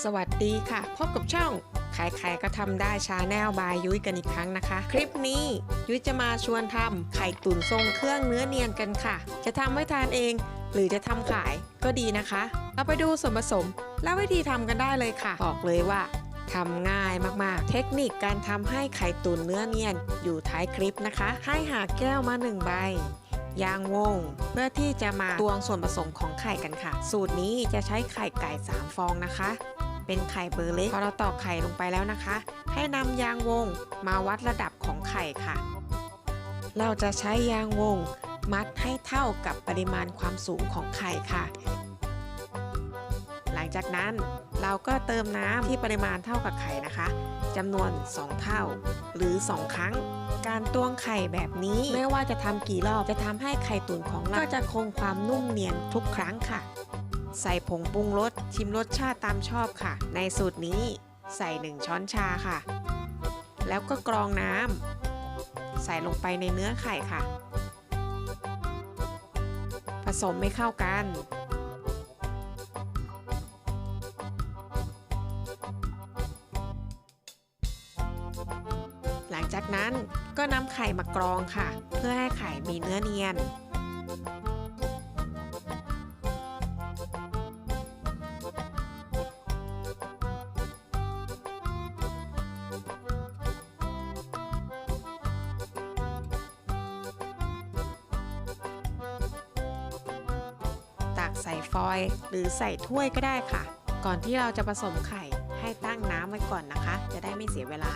สวัสดีค่ะ พบกับช่องใครๆก็ทำได้ชาแนลบายยุ้ยกันอีกครั้งนะคะ คลิปนี้ยุ้ยจะมาชวนทำไข่ตุ๋นทรงเครื่องเนื้อเนียนกันค่ะ จะทำไว้ทานเอง หรือจะทำขายก็ดีนะคะ เราไปดูส่วนผสม และวิธีทำกันได้เลยค่ะ บอกเลยว่าทำง่ายมากๆ เทคนิคการทำให้ไข่ตุ๋นเนื้อเนียนอยู่ท้ายคลิปนะคะ ให้หาแก้วมาหนึ่งใบยางวง เพื่อที่จะมาตวงส่วนผสมของไข่กันค่ะ สูตรนี้จะใช้ไข่ไก่ 3 ฟองนะคะ เป็นไข่เบอร์เล็กพอเราตอกไข่ลงไปแล้วนะคะ ให้นำยางวงมาวัดระดับของไข่ค่ะ เราจะใช้ยางวงมัดให้เท่ากับปริมาณความสูงของไข่ค่ะ หลังจากนั้นเราก็เติมน้ำที่ปริมาณเท่ากับไข่นะคะจำนวน 2 เท่า หรือ 2 ครั้ง การตวงไข่แบบนี้ ไม่ว่าจะทำกี่รอบจะทำให้ไข่ตุ๋นของเราก็จะคงความนุ่มเนียนทุกครั้งค่ะ ใส่ผงปรุงรสชิมรสชาติตามชอบค่ะ ในสูตรนี้ใส่ 1 ช้อนชาค่ะ แล้วก็กรองน้ำใส่ลงไปในเนื้อไข่ค่ะ ผสมไม่เข้ากัน หลังจากนั้นก็นำไข่มากรองค่ะ เพื่อให้ไข่มีเนื้อเนียน ใส่ฟอยล์หรือใส่ถ้วยก็ได้ค่ะ ก่อนที่เราจะผสมไข่ให้ตั้งน้ำไว้ก่อนนะคะ จะได้ไม่เสียเวลา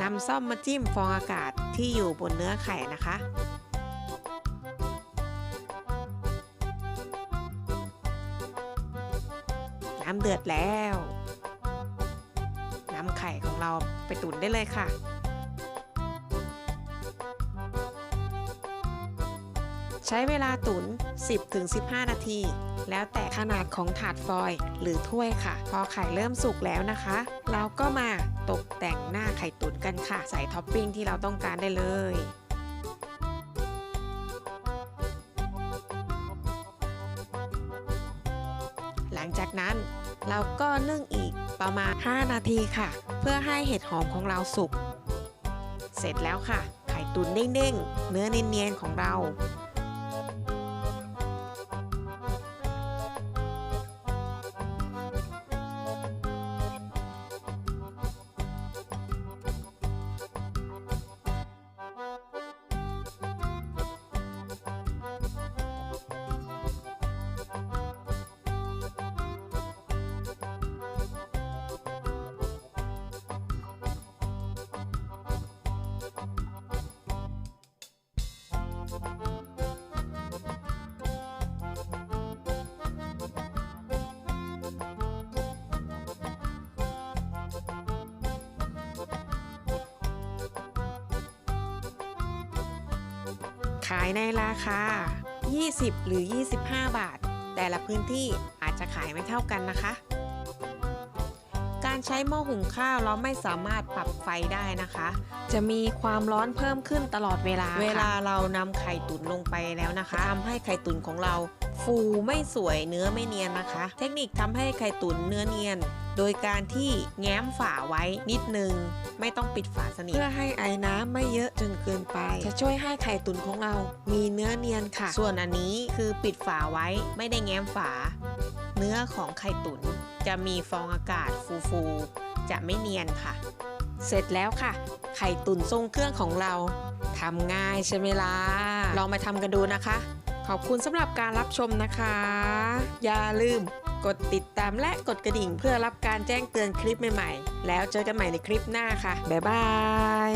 นำซ่อมมาจิ้มฟองอากาศที่อยู่บนเนื้อไข่นะคะ น้ำเดือดแล้ว น้ำไข่ของเราไปตุ๋นได้เลยค่ะ ช้เวลาตุ๋น10-15 นาที แล้วแต่ขนาดของถาดฟอยล์หรือถ้วยค่ะ พอไข่เริ่มสุกแล้วนะคะ เราก็มาตกแต่งหน้าไข่ตุ๋นกันค่ะ ใส่ท็อปปิ้งที่เราต้องการได้เลยหลังจากนั้นเราก็นึ่งอีกประมาณ 5 นาทีค่ะ เพื่อให้เห็ดหอมของเราสุก เสร็จแล้วค่ะ ไข่ตุ๋นเด้งๆ เนื้อเนียนๆของเรา ขายในราคา 20 หรือ 25 บาท แต่ละพื้นที่อาจจะขายไม่เท่ากันนะคะ การใช้หม้อหุงข้าวเราไม่สามารถปรับไฟได้นะคะ จะมีความร้อนเพิ่มขึ้นตลอดเวลา เวลาเรานำไข่ตุ๋นลงไปแล้วนะคะทำให้ไข่ตุ๋นของเรา ฟูไม่สวยเนื้อไม่เนียนนะคะ เทคนิคทำให้ไข่ตุ๋นเนื้อเนียน โดยการที่แง้มฝาไว้นิดนึง ไม่ต้องปิดฝาสนิทเพื่อให้ไอ้น้ำไม่เยอะจนเกินไป จะช่วยให้ไข่ตุ๋นของเรา มีเนื้อเนียนค่ะ ส่วนอันนี้คือปิดฝาไว้ไม่ได้แง้มฝา เนื้อของไข่ตุ๋นจะมีฟองอากาศฟูๆจะไม่เนียนค่ะ เสร็จแล้วค่ะ ไข่ตุ๋นทรงเครื่องของเราทำง่ายใช่ไหมล่ะลองมาทำกันดูนะคะ ขอบคุณสำหรับการรับชมนะคะ อย่าลืมกดติดตามและกดกระดิ่งเพื่อรับการแจ้งเตือนคลิปใหม่ๆ แล้วเจอกันใหม่ในคลิปหน้าค่ะ บ๊ายบาย